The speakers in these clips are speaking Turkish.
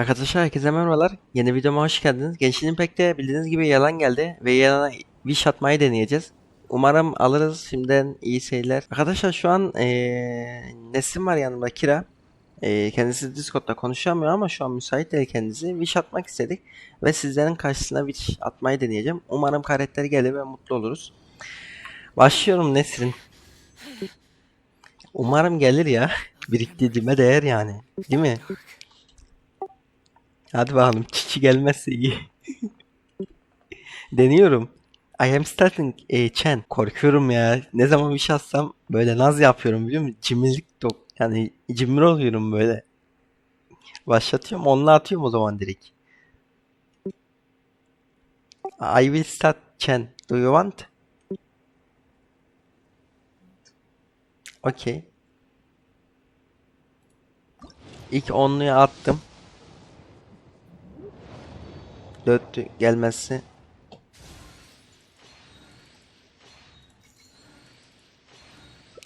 Arkadaşlar herkese merhabalar. Yeni videoma hoş geldiniz. Gençliğin pek de bildiğiniz gibi yalan geldi ve yalana wish atmayı deneyeceğiz. Umarım alırız şimdiden iyi seyirler. Arkadaşlar şu an eee Nesim var yanımda Kira. Eee, kendisi Discord'da konuşamıyor ama şu an müsait değil kendisi. Wish atmak istedik ve sizlerin karşısına wish atmayı deneyeceğim. Umarım karakter gelir ve mutlu oluruz. Başlıyorum Nesrin. Umarım gelir ya. Biriktirdiğime değer yani. Değil mi? Hadi bakalım çiçi gelmezse iyi. Deniyorum. I am starting a Chen. Korkuyorum ya. Ne zaman bir şey atsam böyle naz yapıyorum biliyor musun? Cimrilik dok. Yani cimri oluyorum böyle. Başlatıyorum. Onunla atıyorum o zaman direkt. I will start Chen. Do you want? Okay. İlk onluya attım. Dörtlü gelmezse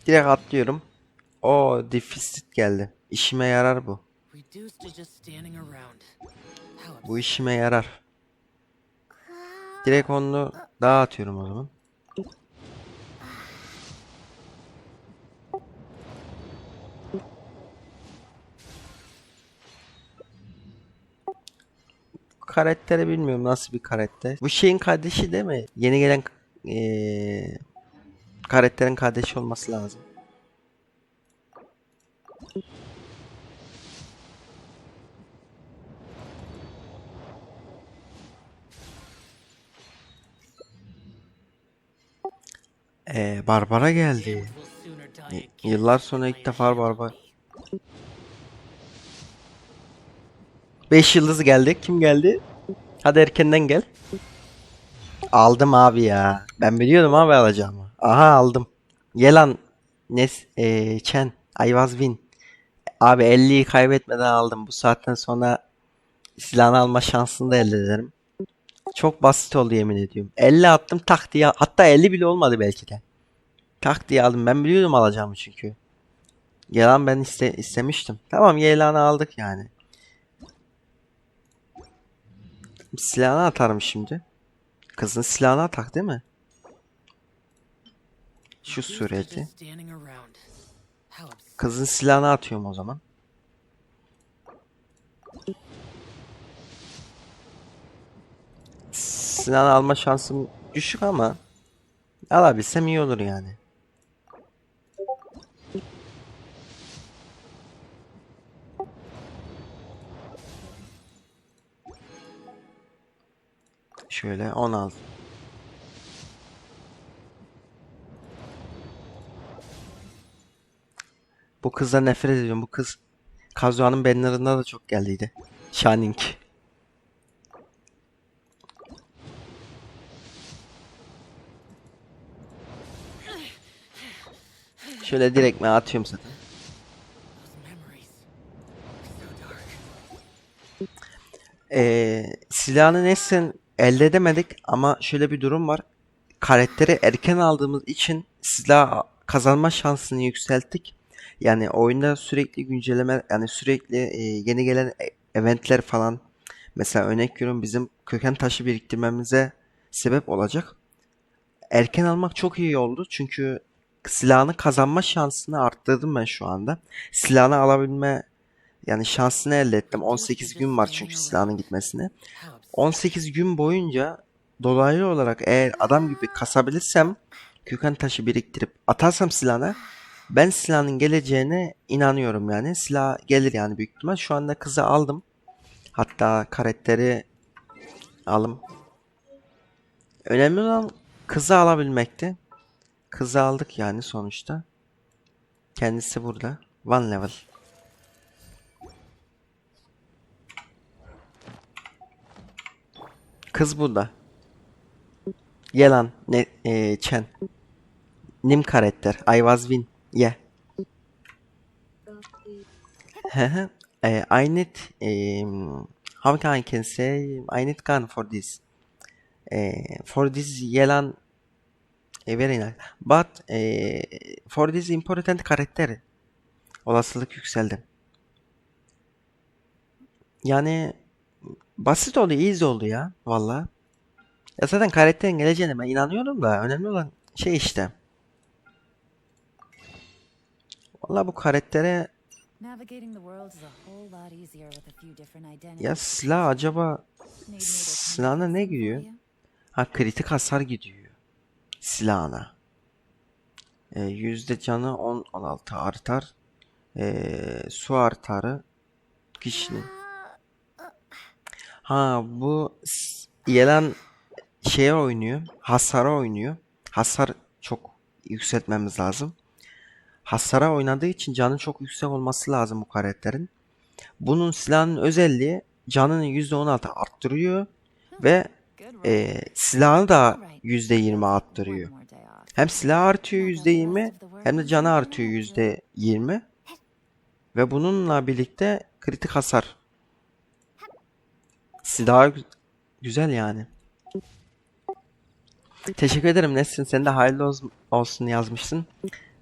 direkt atlıyorum. O defisit geldi. İşime yarar bu. Bu işime yarar. Direkt onu daha atıyorum o zaman. Karakteri bilmiyorum nasıl bir karakter. Bu şeyin kardeşi değil mi? Yeni gelen eee karakterin kardeşi olması lazım. Eee Barbara geldi. Y- Yıllar sonra ilk defa Barbar. 5 yıldız geldi. Kim geldi? Hadi erkenden gel. Aldım abi ya. Ben biliyordum abi alacağımı. Aha aldım. Yelan. Nes eee Chen. I was win. Abi 50'yi kaybetmeden aldım. Bu saatten sonra silahını alma şansını da elde ederim. Çok basit oldu yemin ediyorum. 50 attım tak diye. Hatta 50 bile olmadı belki de. Tak diye aldım. Ben biliyordum alacağımı çünkü. Yalan ben iste istemiştim. Tamam Yelan'ı aldık yani. Silahını atarım şimdi. Kızın silahını atak değil mi? Şu absurd. Kızın silahını atıyorum o zaman. Silahını alma şansım düşük ama alabilsem iyi olur yani. Şöyle 16. Bu kızdan nefret ediyorum. Bu kız Kazuha'nın bannerında da çok geldiydi. Shining. Şöyle direkt mi atıyorum zaten. Ee, silahını Nessen elde edemedik ama şöyle bir durum var. Karakteri erken aldığımız için silah kazanma şansını yükselttik. Yani oyunda sürekli güncelleme yani sürekli e, yeni gelen e- eventler falan mesela örnek veriyorum bizim köken taşı biriktirmemize sebep olacak. Erken almak çok iyi oldu çünkü silahını kazanma şansını arttırdım ben şu anda. Silahını alabilme yani şansını elde ettim. 18 gün var çünkü silahının gitmesine. How absurd. 18 gün boyunca dolaylı olarak eğer adam gibi kasabilirsem köken taşı biriktirip atarsam silahına ben silahın geleceğine inanıyorum yani. Silah gelir yani büyük ihtimal. Şu anda kızı aldım. Hatta karakteri alım. Önemli olan kızı alabilmekti. Kızı aldık yani sonuçta. Kendisi burada. One level. Kız burada. Yelan. Ne, e, Chen. Nim karakter. I was win. Yeah. Eh, I need um, how can I can say I need gun for this. Eh, for this Yelan eh, very nice. But eh, for this important karakter olasılık yükseldi. Yani basit oldu, easy oldu ya valla. Ya zaten karakterin geleceğine ben inanıyorum da önemli olan şey işte. Valla bu karaktere ya silah acaba silahına ne gidiyor? Ha kritik hasar gidiyor silahına. Ee, yüzde canı 10 16 artar. Ee, su artarı kişinin. Ha bu Yelan şeye oynuyor. Hasara oynuyor. Hasar çok yükseltmemiz lazım. Hasara oynadığı için canın çok yüksek olması lazım bu karakterin. Bunun silahının özelliği canını %16 arttırıyor ve e, silahını da Alright, %20 one arttırıyor. Hem silah artıyor %20 hem de canı artıyor %20 ve bununla birlikte kritik hasar. Silah gü- güzel yani. Teşekkür ederim Nesrin. Sen de hayırlı oz- olsun yazmışsın.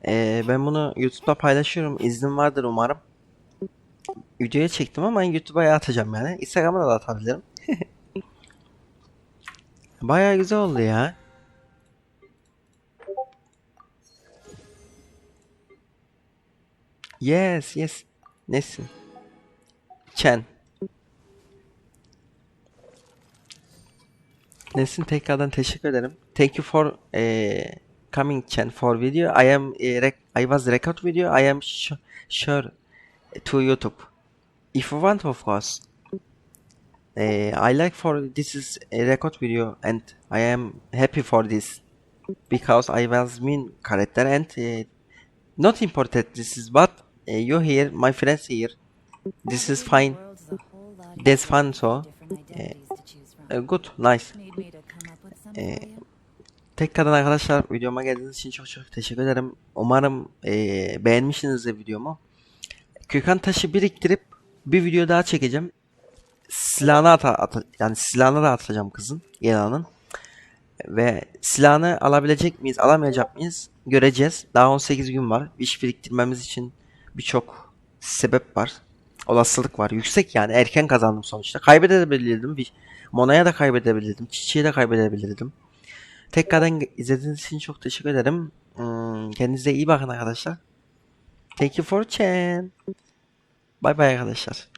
Ee, ben bunu YouTube'da paylaşıyorum. İznin vardır umarım. Videoya çektim ama YouTube'a atacağım yani. Instagram'a da atabilirim. Bayağı güzel oldu ya. Yes, yes. Nesin? Chen. Nesin tekrardan teşekkür ederim. Thank you for eh, coming Chen for video. I am rec- I was record video. I am sure to YouTube. If you want of course. I like for this is a record video and I am happy for this because I was mean character and eh, not important this is but uh, you here my friends here this is fine That's fun, so. Uh, good nice You? tekrardan arkadaşlar videoma geldiğiniz için çok çok teşekkür ederim. Umarım eh, beğenmişsinizdir videomu. Köken taşı biriktirip bir video daha çekeceğim. Silahını ata, ata- yani silahını da atacağım kızın Yelan'ın. Ve silahını alabilecek miyiz alamayacak mıyız göreceğiz. Daha 18 gün var. İş biriktirmemiz için birçok sebep var olasılık var. Yüksek yani. Erken kazandım sonuçta. Kaybedebilirdim. Mona'ya da kaybedebilirdim. Çiçeğe de kaybedebilirdim. Tekrardan izlediğiniz için çok teşekkür ederim. Hmm, kendinize iyi bakın arkadaşlar. Thank you for watching. Bye bye arkadaşlar